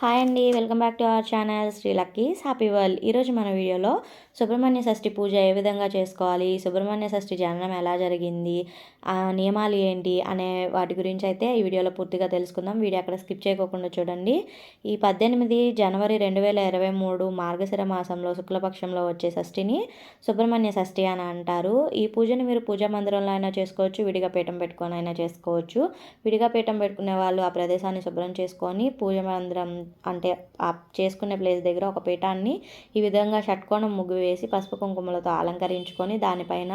Hi అండి welcome back to our channel Sri luckies. Happy world ఈరోజు మన వీడియోలో సుబ్రహ్మణ్య షష్ఠి పూజ ఏ విధంగా చేసుకోవాలి సుబ్రహ్మణ్య షష్ఠి జననం ఎలా జరిగింది ఆ నియమాలు ఏంటి అనే వాటి గురించి అయితే ఈ వీడియోలో పూర్తిగా తెలుసుకుందాం. వీడియో అక్కడ స్కిప్ చేయకోకుండా చూడండి. ఈ పద్దెనిమిది జనవరి రెండు వేల ఇరవై మూడు మార్గశిర మాసంలో శుక్లపక్షంలో వచ్చే షష్ఠిని సుబ్రహ్మణ్య షష్ఠి అని అంటారు. ఈ పూజను మీరు పూజా మందిరంలో అయినా చేసుకోవచ్చు విడిగా పీఠం పెట్టుకొని అయినా చేసుకోవచ్చు. విడిగా పీఠం పెట్టుకునే వాళ్ళు ఆ ప్రదేశాన్ని శుభ్రం చేసుకొని పూజ మందిరం అంటే ఆ చేసుకునే ప్లేస్ దగ్గర ఒక పీఠాన్ని ఈ విధంగా షట్కోణం ముగ్గు వేసి పసుపు కుంకుమలతో అలంకరించుకొని దానిపైన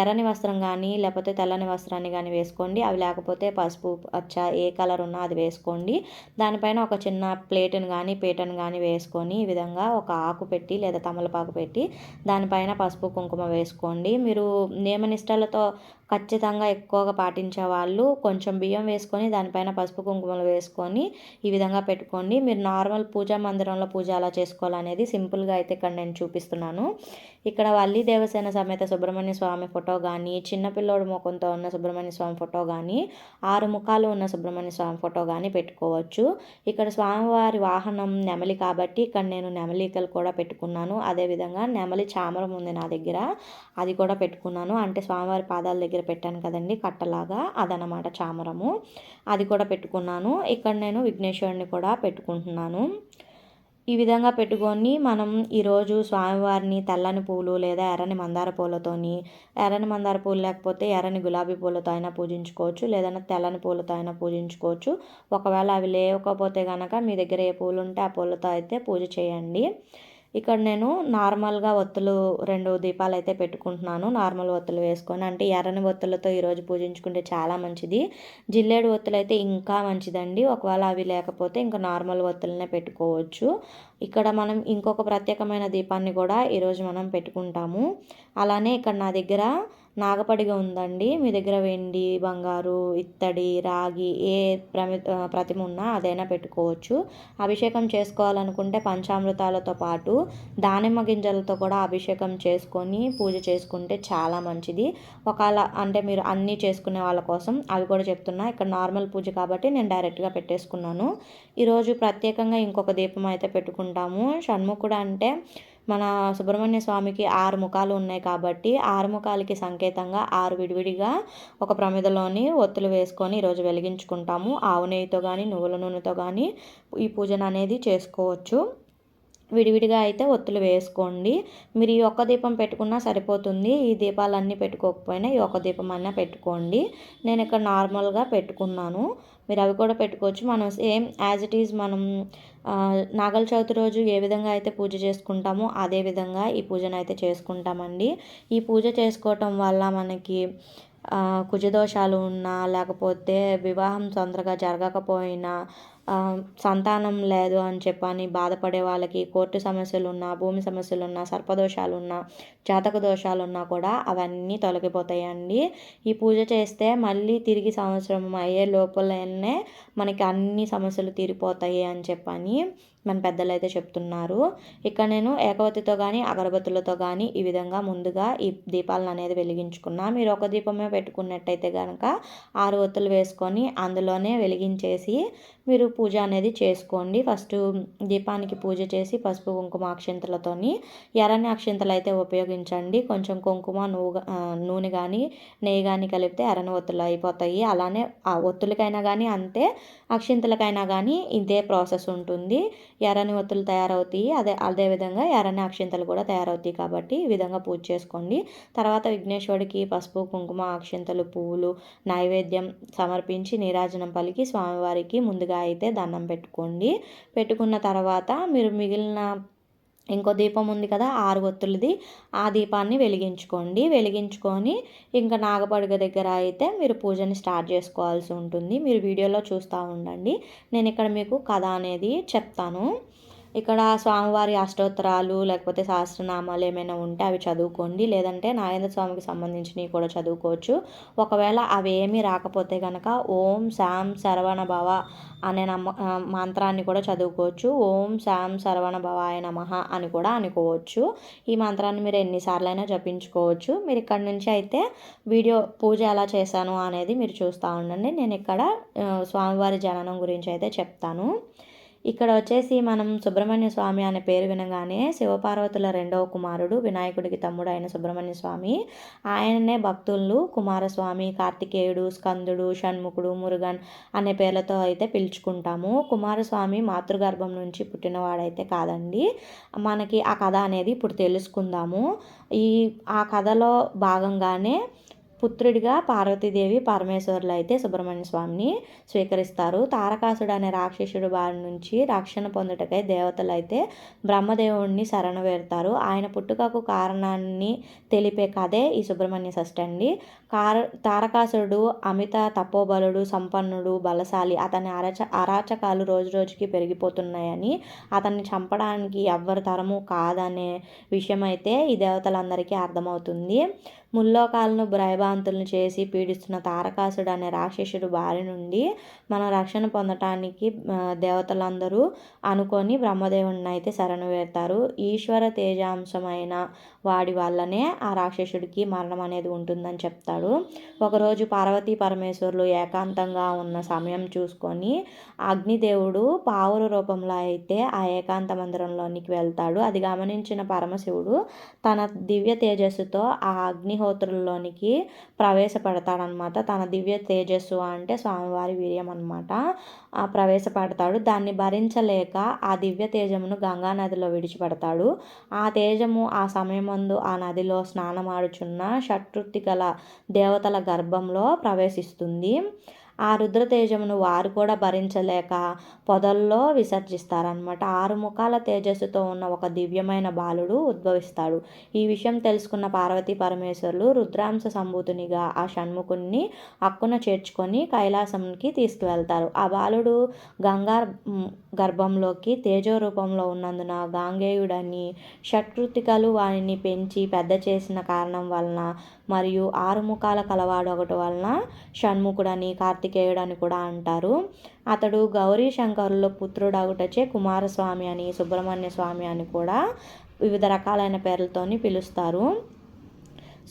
ఎర్రని వస్త్రం కానీ లేకపోతే తెల్లని వస్త్రాన్ని కానీ వేసుకోండి. అవి లేకపోతే పసుపు పచ్చ ఏ కలర్ ఉన్నా అది వేసుకోండి. దానిపైన ఒక చిన్న ప్లేట్ని కానీ పీటను కానీ వేసుకొని ఈ విధంగా ఒక ఆకు పెట్టి లేదా తమలపాకు పెట్టి దానిపైన పసుపు కుంకుమ వేసుకోండి. మీరు నియమనిష్టలతో ఖచ్చితంగా ఎక్కువగా పాటించే వాళ్ళు కొంచెం బియ్యం వేసుకొని దానిపైన పసుపు కుంకుమలు వేసుకొని ఈ విధంగా పెట్టుకోండి. మీరు నార్మల్ పూజా మందిరంలో పూజ అలా చేసుకోవాలనేది సింపుల్గా అయితే ఇక్కడ నేను చూపిస్తున్నాను. ఇక్కడ వల్లి దేవసేన సమేత సుబ్రహ్మణ్య స్వామి ఫోటో కానీ చిన్నపిల్లోడు ముఖంతో ఉన్న సుబ్రహ్మణ్య స్వామి ఫోటో కానీ ఆరు ముఖాలు ఉన్న సుబ్రహ్మణ్య స్వామి ఫోటో కానీ పెట్టుకోవచ్చు. ఇక్కడ స్వామివారి వాహనం నెమలి కాబట్టి ఇక్కడ నేను నెమలికలు కూడా పెట్టుకున్నాను. అదేవిధంగా నెమలి చామరం ఉంది నా దగ్గర అది కూడా పెట్టుకున్నాను. అంటే స్వామివారి పాదాల దగ్గర పెట్టాను కదండి కట్టలాగా అదనమాట చామరము. అది కూడా పెట్టుకున్నాను. ఇక్కడ నేను విఘ్నేశ్వరుని కూడా పెట్టుకుంటున్నాను. ఈ విధంగా పెట్టుకొని మనం ఈరోజు స్వామివారిని తెల్లని పూలు లేదా ఎర్రని మందార పూలతోని ఎర్రని మందార పూలు లేకపోతే ఎర్రని గులాబీ పూలతో అయినా పూజించుకోవచ్చు లేదన్నా తెల్లని పూలతో అయినా పూజించుకోవచ్చు. ఒకవేళ అవి లేకపోతే కనుక మీ దగ్గర ఏ పూలు ఉంటే ఆ పూలతో అయితే పూజ చేయండి. ఇక్కడ నేను నార్మల్గా ఒత్తులు రెండు దీపాలు అయితే పెట్టుకుంటున్నాను. నార్మల్ ఒత్తులు వేసుకొని అంటే ఎర్రని ఒత్తులతో ఈరోజు పూజించుకుంటే చాలా మంచిది. జిల్లేడు ఒత్తులు అయితే ఇంకా మంచిదండి. ఒకవేళ అవి లేకపోతే ఇంకా నార్మల్ ఒత్తులనే పెట్టుకోవచ్చు. ఇక్కడ మనం ఇంకొక ప్రత్యేకమైన దీపాన్ని కూడా ఈరోజు మనం పెట్టుకుంటాము. అలానే ఇక్కడ నా దగ్గర నాగపడిగ ఉందండి. మీ దగ్గర వెండి బంగారు ఇత్తడి రాగి ఏ ప్రమి ప్రతిమ ఉన్నా అదైనా పెట్టుకోవచ్చు. అభిషేకం చేసుకోవాలనుకుంటే పంచామృతాలతో పాటు దానిమ్మ గింజలతో కూడా అభిషేకం చేసుకొని పూజ చేసుకుంటే చాలా మంచిది. ఒకవేళ అంటే మీరు అన్నీ చేసుకునే వాళ్ళ కోసం అవి కూడా చెప్తున్నా. ఇక్కడ నార్మల్ పూజ కాబట్టి నేను డైరెక్ట్గా పెట్టేసుకున్నాను. ఈరోజు ప్రత్యేకంగా ఇంకొక దీపం అయితే పెట్టుకుంటాము. షణ్ముఖుడు అంటే మన సుబ్రహ్మణ్య స్వామికి ఆరు ముఖాలు ఉన్నాయి కాబట్టి ఆరు ముఖాలకి సంకేతంగా ఆరు విడివిడిగా ఒక ప్రమిదలోని ఒత్తులు వేసుకొని ఈరోజు వెలిగించుకుంటాము. ఆవు నెయ్యితో కానీ నువ్వుల నూనెతో కానీ ఈ పూజను అనేది చేసుకోవచ్చు. విడివిడిగా అయితే ఒత్తులు వేసుకోండి. మీరు ఈ ఒక్క దీపం పెట్టుకున్నా సరిపోతుంది. ఈ దీపాలన్నీ పెట్టుకోకపోయినా ఈ ఒక్క దీపం అన్నా పెట్టుకోండి. నేను ఇక్కడ నార్మల్గా పెట్టుకున్నాను. మీరు అవి కూడా పెట్టుకోవచ్చు. మనం సేమ్ యాజ్ ఇట్ ఈజ్ మనం నాగల చవితి రోజు ఏ విధంగా అయితే పూజ చేసుకుంటామో అదే విధంగా ఈ పూజను అయితే చేసుకుంటామండి. ఈ పూజ చేసుకోవటం వల్ల మనకి కుజదోషాలు ఉన్నా లేకపోతే వివాహం తొందరగా జరగకపోయినా సంతానం లేదు అని చెప్పని బాధపడే వాళ్ళకి కోర్టు సమస్యలు ఉన్నా భూమి సమస్యలు ఉన్నా సర్పదోషాలు ఉన్నా జాతక దోషాలు ఉన్నా కూడా అవన్నీ తొలగిపోతాయండి. ఈ పూజ చేస్తే మళ్ళీ తిరిగి సంవత్సరం అయ్యే లోపలనే మనకి అన్ని సమస్యలు తీరిపోతాయి అని చెప్పని మన పెద్దలు అయితే చెప్తున్నారు. ఇక్కడ నేను ఏకవతితో కానీ అగరబత్తులతో కానీ ఈ విధంగా ముందుగా ఈ దీపాలను అనేది వెలిగించుకున్నా. మీరు ఒక దీపమే పెట్టుకున్నట్టయితే కనుక ఆరు ఒత్తులు వేసుకొని అందులోనే వెలిగించేసి మీరు పూజ అనేది చేసుకోండి. ఫస్ట్ దీపానికి పూజ చేసి పసుపు కుంకుమ అక్షింతలతోని ఎర్రని అక్షింతలు అయితే ఉపయోగించండి. కొంచెం కుంకుమ నువ్వు నూనె కానీ నెయ్యి కానీ కలిపితే ఎర్రని ఒత్తులు అయిపోతాయి. అలానే ఆ ఒత్తులకైనా కానీ అంతే అక్షింతలకైనా కానీ ఇదే ప్రాసెస్ ఉంటుంది. ఎర్రని ఒత్తులు తయారవుతాయి. అదే అదేవిధంగా ఎర్రని అక్షింతలు కూడా తయారవుతాయి కాబట్టి ఈ విధంగా పూజ చేసుకోండి. తర్వాత విఘ్నేశ్వరుడికి పసుపు కుంకుమ అక్షింతలు పువ్వులు నైవేద్యం సమర్పించి నీరాజనం పలికి స్వామివారికి ముందుగా అయితే దండం పెట్టుకోండి. పెట్టుకున్న తర్వాత మీరు మిగిలిన ఇంకో దీపం ఉంది కదా ఆరు ఒత్తులది ఆ దీపాన్ని వెలిగించుకోండి. వెలిగించుకొని ఇంకా నాగపడుగ దగ్గర అయితే మీరు పూజని స్టార్ట్ చేసుకోవాల్సి ఉంటుంది. మీరు వీడియోలో చూస్తూ ఉండండి. నేను ఇక్కడ మీకు కథ అనేది చెప్తాను. ఇక్కడ స్వామివారి అష్టోత్తరాలు లేకపోతే సహస్రనామాలు ఏమైనా ఉంటే అవి చదువుకోండి. లేదంటే నాగేంద్ర స్వామికి సంబంధించినవి కూడా చదువుకోవచ్చు. ఒకవేళ అవి ఏమీ రాకపోతే కనుక ఓం శాం శరవణ భవ అనే నమ్మ మంత్రాన్ని కూడా చదువుకోవచ్చు. ఓం శాం శరవణ భవాయ నమ అని కూడా అనుకోవచ్చు. ఈ మంత్రాన్ని మీరు ఎన్నిసార్లైనా జపించుకోవచ్చు. మీరు ఇక్కడ నుంచి అయితే వీడియో పూజ ఎలా చేశాను అనేది మీరు చూస్తూ ఉండండి. నేను ఇక్కడ స్వామివారి జననం గురించి అయితే చెప్తాను. ఇక్కడ వచ్చేసి మనం సుబ్రహ్మణ్య స్వామి అనే పేరు వినగానే శివపార్వతుల రెండవ కుమారుడు వినాయకుడికి తమ్ముడు అయిన సుబ్రహ్మణ్య స్వామి. ఆయననే భక్తులు కుమారస్వామి కార్తికేయుడు స్కందుడు షణ్ముఖుడు మురుగన్ అనే పేర్లతో అయితే పిలుచుకుంటాము. కుమారస్వామి మాతృగర్భం నుంచి పుట్టినవాడైతే కాదండి. మనకి ఆ కథ అనేది ఇప్పుడు తెలుసుకుందాము. ఈ ఆ కథలో భాగంగానే పుత్రుడిగా పార్వతీదేవి పరమేశ్వరులు అయితే సుబ్రహ్మణ్య స్వామిని స్వీకరిస్తారు. తారకాసుడు అనే రాక్షసుడు బారి నుంచి రక్షణ పొందుటకై దేవతలు అయితే బ్రహ్మదేవుడిని శరణ వేరుతారు. ఆయన పుట్టుకకు కారణాన్ని తెలిపే కథే ఈ సుబ్రహ్మణ్య షష్ఠి అండి. కార తారకాసుడు అమిత తపోబలుడు సంపన్నుడు బలశాలి అతని అరచ అరాచకాలు రోజు రోజుకి పెరిగిపోతున్నాయని అతన్ని చంపడానికి ఎవ్వరి తరము కాదనే విషయం అయితే ఈ దేవతలందరికీ అర్థమవుతుంది. ముల్లోకాలను భయభాంతులను చేసి పీడిస్తున్న తారకాసుడు అనే రాక్షసుడు బారి నుండి మనం రక్షణ పొందటానికి దేవతలందరూ అనుకొని బ్రహ్మదేవుడిని అయితే శరణు వేడతారు ఈశ్వర తేజాంశమైన వాడి వల్లనే ఆ రాక్షసుడికి మరణం అనేది ఉంటుందని చెప్తాడు. ఒకరోజు పార్వతీ పరమేశ్వరులు ఏకాంతంగా ఉన్న సమయం చూసుకొని అగ్నిదేవుడు పావుల రూపంలో అయితే ఆ ఏకాంత మందిరంలోనికి వెళ్తాడు. అది గమనించిన పరమశివుడు తన దివ్య తేజస్సుతో ఆ అగ్ని అగ్నిహోత్రుల్లోనికి ప్రవేశపెడతాడనమాట తన దివ్య తేజస్సు అంటే స్వామివారి వీర్యం అనమాట ప్రవేశపెడతాడు. దాన్ని భరించలేక ఆ దివ్య తేజమును గంగా నదిలో విడిచిపెడతాడు. ఆ తేజము ఆ సమయమందు ఆ నదిలో స్నానమాడుచున్న షట్ృత్తి గల దేవతల గర్భంలో ప్రవేశిస్తుంది. ఆ రుద్రతేజమును వారు కూడా భరించలేక పొదల్లో విసర్జిస్తారనమాట ఆరు ముఖాల తేజస్సుతో ఉన్న ఒక దివ్యమైన బాలుడు ఉద్భవిస్తాడు. ఈ విషయం తెలుసుకున్న పార్వతీ పరమేశ్వరులు రుద్రాంశ సంభూతునిగా ఆ షణ్ముఖుణ్ణి అక్కున చేర్చుకొని కైలాసంకి తీసుకువెళ్తారు. ఆ బాలుడు గంగా గర్భంలోకి తేజో రూపంలో ఉన్నందున గాంగేయుడని షట్కృతికలు వారిని పెంచి పెద్ద చేసిన కారణం వలన మరియు ఆరు ముఖాల కలవాడు ఒకటి వలన షణ్ముఖుడని కార్తికేయుడని కూడా అంటారు. అతడు గౌరీ శంకరుల పుత్రుడగుటచే కుమారస్వామి అని సుబ్రహ్మణ్య స్వామి అని కూడా వివిధ రకాలైన పేర్లతోని పిలుస్తారు.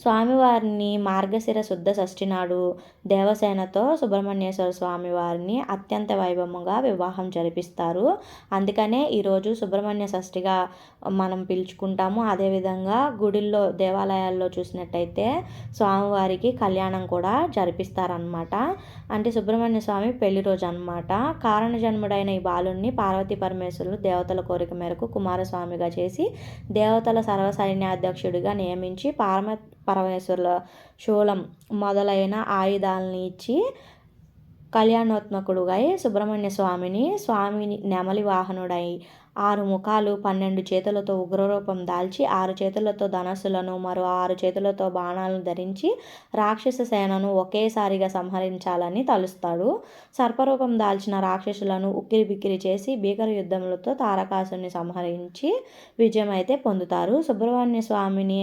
స్వామివారిని మార్గశిర శుద్ధ షష్ఠి నాడు దేవసేనతో సుబ్రహ్మణ్యేశ్వర స్వామి వారిని అత్యంత వైభవంగా వివాహం జరిపిస్తారు. అందుకనే ఈరోజు సుబ్రహ్మణ్య షష్ఠిగా మనం పిలుచుకుంటాము. అదేవిధంగా గుడిల్లో దేవాలయాల్లో చూసినట్టయితే స్వామివారికి కళ్యాణం కూడా జరిపిస్తారనమాట అంటే సుబ్రహ్మణ్య స్వామి పెళ్ళి రోజు అనమాట కారణ జన్ముడైన ఈ బాలుణ్ణి పార్వతీ పరమేశ్వరులు దేవతల కోరిక మేరకు కుమారస్వామిగా చేసి దేవతల సర్వసైన్యాధ్యక్షుడిగా నియమించి పారమ పరమేశ్వరుల శూలం మొదలైన ఆయుధాలని ఇచ్చి కళ్యాణోత్మకుడుగా సుబ్రహ్మణ్య స్వామిని స్వామిని నెమలి వాహనుడై ఆరు ముఖాలు పన్నెండు చేతులతో ఉగ్రరూపం దాల్చి ఆరు చేతులతో ధనస్సులను మరో ఆరు చేతులతో బాణాలను ధరించి రాక్షస సేనను ఒకేసారిగా సంహరించాలని తలుస్తాడు. సర్పరూపం దాల్చిన రాక్షసులను ఉక్కిరి బిక్కిరి చేసి భీకర యుద్ధములతో తారకాసుని సంహరించి విజయం అయితే పొందుతారు. సుబ్రహ్మణ్య స్వామిని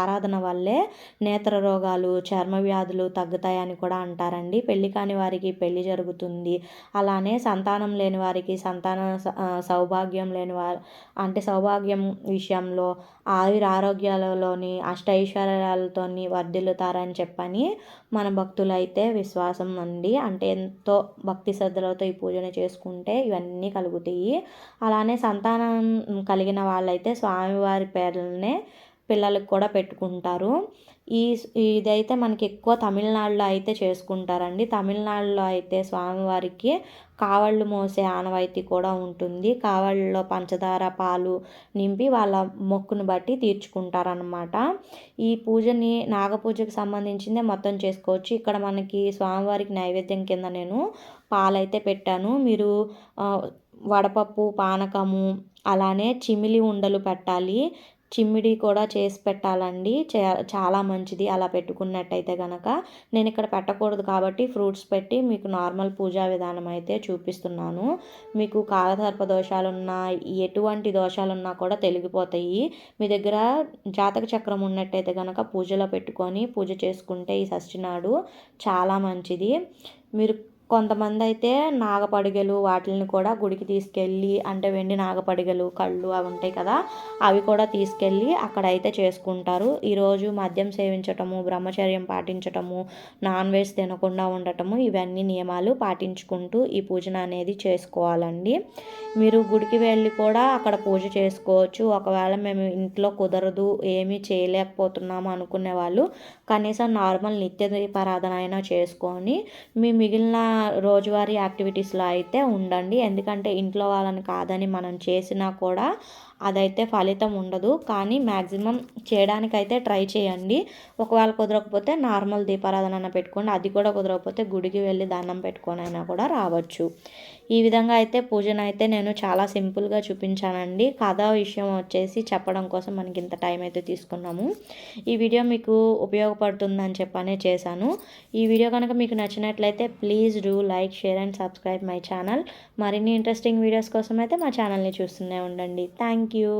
ఆరాధన వల్లే నేత్ర రోగాలు చర్మ వ్యాధులు తగ్గుతాయని కూడా అంటారండి. పెళ్ళి కాని వారికి పెళ్ళి జరుగుతుంది. అలానే సంతానం లేని వారికి సంతాన సౌభాగ్యం లేని వారు అంటే సౌభాగ్యం విషయంలో ఆయుర ఆరోగ్యాలలోని అష్టైశ్వర్యాలతోని వర్ధిల్లుతారని చెప్పని మన భక్తులైతే విశ్వాసం ఉంది అంటే ఎంతో భక్తి శ్రద్ధలతో ఈ పూజను చేసుకుంటే ఇవన్నీ కలుగుతాయి. అలానే సంతానం కలిగిన వాళ్ళైతే స్వామివారి పేర్లనే పిల్లలకు కూడా పెట్టుకుంటారు. ఈ ఇదైతే మనకి ఎక్కువ తమిళనాడులో అయితే చేసుకుంటారండి. తమిళనాడులో అయితే స్వామివారికి కావళ్ళు మోసే ఆనవాయితీ కూడా ఉంటుంది. కావళ్ళలో పంచదార పాలు నింపి వాళ్ళ మొక్కును బట్టి తీర్చుకుంటారనమాట ఈ పూజని నాగపూజకు సంబంధించిందే మొత్తం చేసుకోవచ్చు. ఇక్కడ మనకి స్వామివారికి నైవేద్యం కింద నేను పాలైతే పెట్టాను. మీరు వడపప్పు పానకము అలానే చిమిలి ఉండలు పెట్టాలి. చిమ్మిడి కూడా చేసి పెట్టాలండి. చాలా మంచిది అలా పెట్టుకున్నట్టయితే కనుక నేను ఇక్కడ పెట్టకూడదు కాబట్టి ఫ్రూట్స్ పెట్టి మీకు నార్మల్ పూజా విధానం అయితే చూపిస్తున్నాను. మీకు కాలసర్ప దోషాలున్నా ఎటువంటి దోషాలున్నా కూడా తెలిగిపోతాయి. మీ దగ్గర జాతక చక్రం ఉన్నట్టయితే కనుక పూజలో పెట్టుకొని పూజ చేసుకుంటే ఈ షష్ఠి నాడు చాలా మంచిది. మీరు కొంతమంది అయితే నాగపడిగలు వాటిని కూడా గుడికి తీసుకెళ్ళి అంటే వెండి నాగపడిగలు కళ్ళు అవి ఉంటాయి కదా అవి కూడా తీసుకెళ్ళి అక్కడ అయితే చేసుకుంటారు ఈరోజు మద్యం సేవించటము బ్రహ్మచర్యం పాటించటము నాన్ వెజ్ తినకుండా ఉండటము ఇవన్నీ నియమాలు పాటించుకుంటూ ఈ పూజన అనేది చేసుకోవాలండి. మీరు గుడికి వెళ్ళి కూడా అక్కడ పూజ చేసుకోవచ్చు. ఒకవేళ మేము ఇంట్లో కుదరదు ఏమీ చేయలేకపోతున్నాము అనుకునే వాళ్ళు కనీసం నార్మల్ నిత్య దీపారాధన అయినా చేసుకొని మీ మిగిలిన రోజువారీ యాక్టివిటీస్లో అయితే ఉండండి. ఎందుకంటే ఇంట్లో వాళ్ళని కాదని మనం చేసినా కూడా అదైతే ఫలితం ఉండదు. కానీ మ్యాక్సిమం చేయడానికైతే ట్రై చేయండి. ఒకవేళ కుదరకపోతే నార్మల్ దీపారాధన పెట్టుకోండి. అది కూడా కుదరకపోతే గుడికి వెళ్ళి దండం పెట్టుకొని అయినా కూడా రావచ్చు. ఈ విధంగా అయితే పూజను అయితే నేను చాలా సింపుల్గా చూపించానండి. కథ విషయం వచ్చేసి చెప్పడం కోసం మనకి ఇంత టైం అయితే తీసుకున్నాము. ఈ వీడియో మీకు ఉపయోగపడుతుందని చెప్పనే చేశాను. ఈ వీడియో కనుక మీకు నచ్చినట్లయితే please do like share and subscribe my channel. మరిన్ని ఇంట్రెస్టింగ్ వీడియోస్ కోసం అయితే మా ఛానల్ని చూస్తూనే ఉండండి. Thank you.